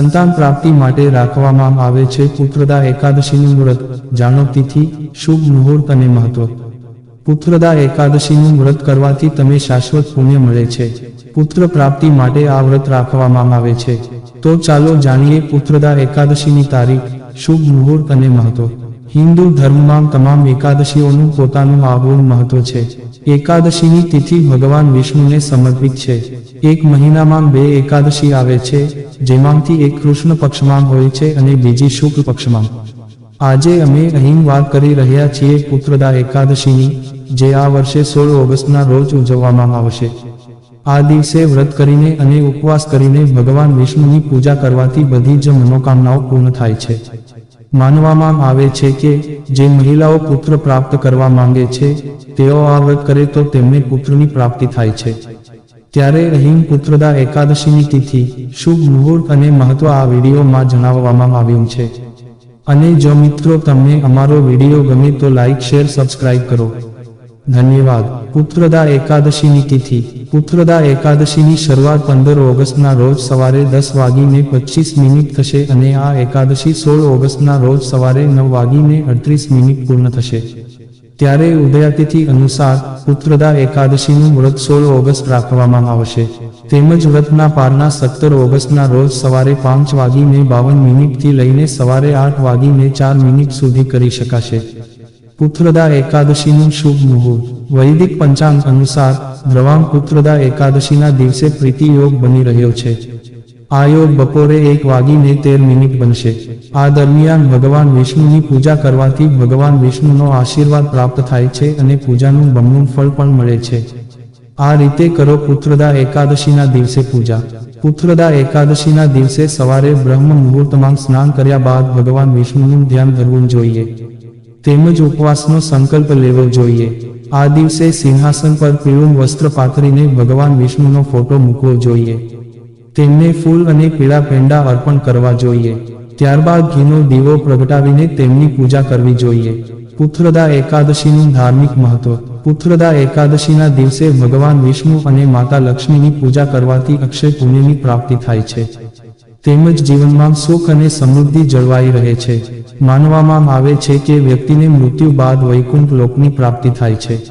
સંતાન પ્રાપ્તિ માટે રાખવામાં આવે છે પુત્રદા એકાદશીનું વ્રત. જાણો તિથિ, શુભ મુહૂર્ત અને મહત્વ. પુત્રદા એકાદશીનું વ્રત કરવાથી તમે શાશ્વત પુણ્ય મળે છે. પુત્ર પ્રાપ્તિ માટે આ વ્રત રાખવામાં આવે છે. તો ચાલો જાણીએ પુત્રદા એકાદશીની તારીખ, શુભ મુહૂર્ત અને મહત્વ. હિન્દુ ધર્મમાં તમામ એકાદશીઓનું પોતાનું આગવું મહત્વ છે. એકાદશીની તિથિ ભગવાન વિષ્ણુને સમર્પિત છે. એક મહિનામાં બે એકાદશી આવે છે, જેમાંથી એક કૃષ્ણ પક્ષમાં હોય છે અને બીજી શુક્લ પક્ષમાં. આજે અમે અહીં વાત કરી રહ્યા છીએ પુત્રદા એકાદશીની, જે આ વર્ષે સોળ ઓગસ્ટના રોજ ઉજવવામાં આવશે. આ દિવસે વ્રત કરીને અને ઉપવાસ કરીને ભગવાન વિષ્ણુની પૂજા કરવાથી બધી જ મનોકામનાઓ પૂર્ણ થાય છે. માનવામાં આવે છે કે જે મહિલાઓ પુત્ર પ્રાપ્ત કરવા માંગે છે, તેઓ આ વ્રત કરે તો તેમને પુત્રની પ્રાપ્તિ થાય છે. ત્યારે અહીં પુત્રદા એકાદશીની તિથિ, શુભ મુહૂર્ત અને મહત્વ આ વિડીયોમાં જણાવવામાં આવ્યું છે. અને જો મિત્રો તમને અમારો વીડિયો ગમે તો લાઇક શેર, સબસ્ક્રાઇબ કરો. ધન્યવાદ. પુત્રદા એકાદશીની તિથિ. પુત્રદા એકાદશીની શરૂઆત પંદર ઓગસ્ટના રોજ સવારે દસ વાગીને પચીસ મિનિટ થશે અને આ એકાદશી સોળ ઓગસ્ટના રોજ સવારે નવ વાગીને અડત્રીસ મિનિટ પૂર્ણ થશે. ત્યારે ઉદયાતિથિ અનુસાર પુત્રદા એકાદશીનું વ્રત સોળ ઓગસ્ટ રાખવામાં આવશે. તેમજ વ્રતના પારના સત્તર ઓગસ્ટના રોજ સવારે પાંચ વાગીને બાવન મિનિટથી લઈને સવારે આઠ વાગીને ચાર મિનિટ સુધી કરી શકાશે. પુત્રદા એકાદશીનું શુભ મુહૂર્ત વૈદિક પંચાંગ અનુસાર દ્રવાંગ પુત્રદા એકાદશીના દિવસે પ્રીતિ યોગ બની રહ્યો છે આ યોગ બપોરે એક વાગીને તેર મિનિટ બનશે આ દરમિયાન ભગવાન વિષ્ણુની પૂજા કરવાથી ભગવાન વિષ્ણુનો આશીર્વાદ પ્રાપ્ત થાય છે અને પૂજાનું બમણું ફળ પણ મળે છે। આ રીતે કરો પુત્રદા એકાદશીના દિવસે પૂજા। પુત્રદા એકાદશીના દિવસે સવારે બ્રહ્મ મુહૂર્તમાં સ્નાન કર્યા બાદ ભગવાન વિષ્ણુનું ધ્યાન ધરવું જોઈએ। તેમજ ઉપવાસનો સંકલ્પ લેવો જોઈએ. આ દિવસે સિંહાસન પર પીળું વસ્ત્ર પાથરીને ભગવાન વિષ્ણુનો ફોટો મૂકવો જોઈએ. તેમને ફૂલ અને પીળા પેંડા અર્પણ કરવા જોઈએ. ત્યારબાદ ઘીનો દીવો પ્રગટાવીને તેમની પૂજા કરવી જોઈએ. પુત્રદા એકાદશીનું ધાર્મિક મહત્વ. પુત્રદા એકાદશીના દિવસે ભગવાન વિષ્ણુ અને માતા લક્ષ્મીની પૂજા કરવાથી અક્ષય પુણ્યની પ્રાપ્તિ થાય છે. તેમજ જીવનમાં સુખ અને સમૃદ્ધિ જળવાઈ રહે છે. માનવામાં આવે છે કે વ્યક્તિને મૃત્યુ બાદ વૈકુંઠ લોકની પ્રાપ્તિ થાય છે.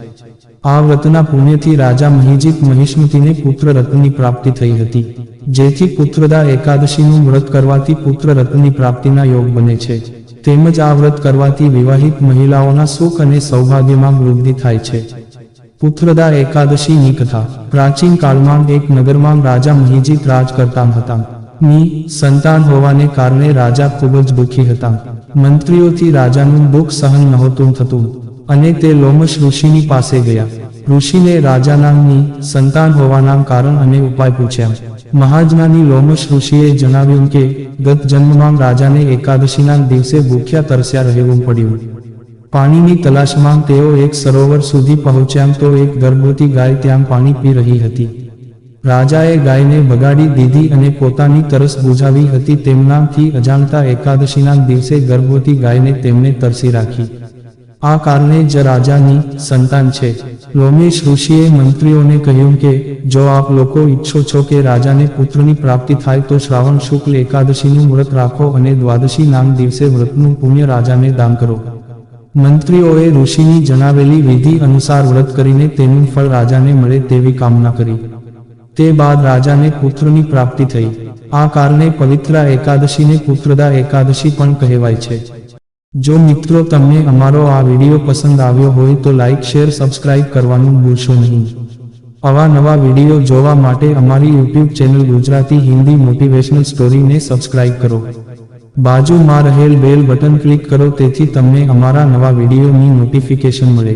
આ વ્રતના પુણ્યથી રાજા મહિજીત મહિષ્મતીને પુત્ર રત્નની પ્રાપ્તિ થઈ હતી. જેથી પુત્રદા એકાદશીનું વ્રત કરવાથી પુત્ર રત્નની પ્રાપ્તિના યોગ બને છે. તેમજ આ વ્રત કરવાથી વિવાહિત મહિલાઓના સુખ અને સૌભાગ્યમાં વૃદ્ધિ થાય છે. પુત્રદા એકાદશીની કથા. પ્રાચીન કાળમાં એક નગરમાં રાજા મહિજીત રાજ કરતા હતા. ની સંતાન હોવાને કારણે રાજા ખૂબ જ દુઃખી હતા. મંત્રીઓથી રાજાનું દુઃખ સહન નહોતું થતું અને તે લોમશ ઋષિની પાસે ગયા. ઋષિને રાજાનામની સંતાન હોવાના કારણ અને ઉપાય પૂછ્યા. મહાજનાની લોમશ ઋષિએ જણાવ્યું કે, ગત જન્મમાં રાજાને એકાદશીના દિવસે ભૂખ્યા તરસ્યા રહેવું પડ્યું. પાણીની તલાશમાં તેઓ એક સરોવર સુધી પહોંચ્યા તો એક ગર્ભવતી ગાય ત્યાં પાણી પી રહી હતી. રાજાએ ગાયને બગાડી દીધી અને પોતાની તરસ બુઝાવી હતી. તેમનાથી અજાણતા એકાદશીના દિવસે ગર્ભવતી ગાયને તેમને તરસી રાખી. આ કારણે જ રાજાની સંતાન છે. રોમેશ ઋષિએ મંત્રીઓને કહ્યું કે, જો આપ લોકો ઈચ્છો છો કે રાજાને પુત્રની પ્રાપ્તિ થાય, તો શ્રાવણ શુક્લ એકાદશીનું વ્રત રાખો અને દ્વાદશી નામ દિવસે વ્રતનું પુણ્ય રાજાને દાન કરો. મંત્રીઓએ ઋષિની જણાવેલી વિધિ અનુસાર વ્રત કરીને તેનું ફળ રાજાને મળે તેવી કામના કરી. તે બાદ રાજાને પુત્રની પ્રાપ્તિ થઈ. આ કારણે પવિત્ર એકાદશીને પુત્રદા એકાદશી પણ કહેવાય છે. જો મિત્રો તમને અમારો આ વીડિયો પસંદ આવ્યો હોય તો લાઇક શેર, સબસ્ક્રાઇબ કરવાનું ભૂલશો નહીં. આવા નવા વીડિયો જોવા માટે અમારી YouTube channel Gujarati Hindi motivational સ્ટોરીને subscribe કરો. બાજુમાં રહેલ બેલ બટન ક્લિક કરો, તેથી તમને અમારા નવા વિડીયોની નોટિફિકેશન મળે.